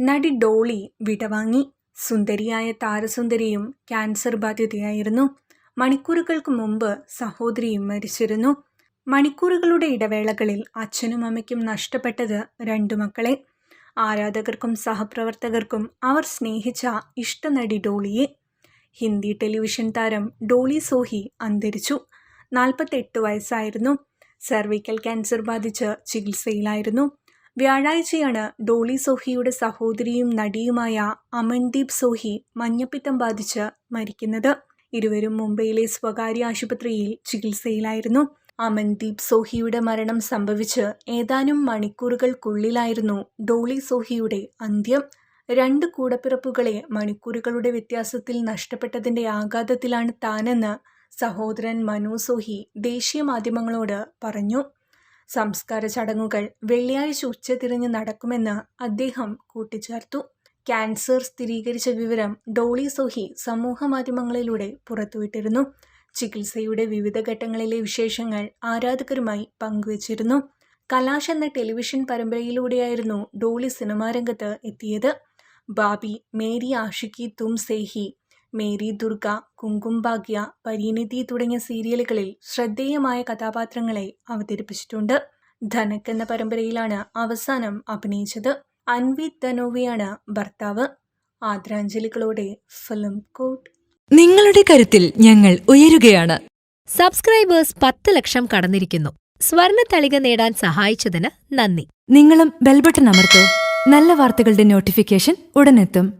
നടി ഡോളി വിടവാങ്ങി. സുന്ദരിയായ താരസുന്ദരിയും ക്യാൻസർ ബാധിതയായിരുന്നു. മണിക്കൂറുകൾക്ക് മുമ്പ് സഹോദരിയും മരിച്ചിരുന്നു. മണിക്കൂറുകളുടെ ഇടവേളകളിൽ അച്ഛനും അമ്മയ്ക്കും നഷ്ടപ്പെട്ടത് രണ്ടു മക്കളെ. ആരാധകർക്കും സഹപ്രവർത്തകർക്കും അവർ സ്നേഹിച്ച ഇഷ്ടനടി ഡോളിയെ. ഹിന്ദി ടെലിവിഷൻ താരം ഡോളി സോഹി അന്തരിച്ചു. നാൽപ്പത്തെട്ട് വയസ്സായിരുന്നു. സെർവിക്കൽ ക്യാൻസർ ബാധിച്ച് ചികിത്സയിലായിരുന്നു. വ്യാഴാഴ്ചയാണ് ഡോളി സോഹിയുടെ സഹോദരിയും നടിയുമായ അമൻദീപ് സോഹി മഞ്ഞപ്പിത്തം ബാധിച്ച് മരിക്കുന്നത്. ഇരുവരും മുംബൈയിലെ സ്വകാര്യ ആശുപത്രിയിൽ ചികിത്സയിലായിരുന്നു. അമൻദീപ് സോഹിയുടെ മരണം സംഭവിച്ച് ഏതാനും മണിക്കൂറുകൾക്കുള്ളിലായിരുന്നു ഡോളി സോഹിയുടെ അന്ത്യം. രണ്ട് കൂടപ്പിറപ്പുകളെ മണിക്കൂറുകളുടെ വ്യത്യാസത്തിൽ നഷ്ടപ്പെട്ടതിന്റെ ആഘാതത്തിലാണ് താനെന്ന് സഹോദരൻ മനു സോഹി ദേശീയ മാധ്യമങ്ങളോട് പറഞ്ഞു. സംസ്കാര ചടങ്ങുകൾ വെള്ളിയാഴ്ച ഉച്ചതിരിഞ്ഞ് നടക്കുമെന്ന് അദ്ദേഹം കൂട്ടിച്ചേർത്തു. ക്യാൻസർ സ്ഥിരീകരിച്ച വിവരം ഡോളി സോഹി സമൂഹമാധ്യമങ്ങളിലൂടെ പുറത്തുവിട്ടിരുന്നു. ചികിത്സയുടെ വിവിധ ഘട്ടങ്ങളിലെ വിശേഷങ്ങൾ ആരാധകരുമായി പങ്കുവച്ചിരുന്നു. കലാശ് എന്ന ടെലിവിഷൻ പരമ്പരയിലൂടെയായിരുന്നു ഡോളി സിനിമാരംഗത്ത് എത്തിയത്. ബാബി മേരി ആഷിക്കി തും സേഹി മേരി ദുർഗ കുങ്കുംഭാഗ്യ പരിണിതി തുടങ്ങിയ സീരിയലുകളിൽ ശ്രദ്ധേയമായ കഥാപാത്രങ്ങളെ അവതരിപ്പിച്ചിട്ടുണ്ട്. ധനക് എന്ന പരമ്പരയിലാണ് അവസാനം അഭിനയിച്ചത്. അൻവിത് ധനോവിയാണ് ഭർത്താവ്. ആദരാഞ്ജലികളോടെ ഫിലിം കോട്ട്. നിങ്ങളുടെ കരുത്തിൽ ഞങ്ങൾ ഉയരുകയാണ്. സബ്സ്ക്രൈബേഴ്സ് പത്ത് ലക്ഷം കടന്നിരിക്കുന്നു. സ്വർണ തളിക നേടാൻ സഹായിച്ചതിന് നന്ദി. നിങ്ങളും ബെൽബട്ടൺ അമർത്തോ. നല്ല വാർത്തകളുടെ നോട്ടിഫിക്കേഷൻ ഉടനെത്തും.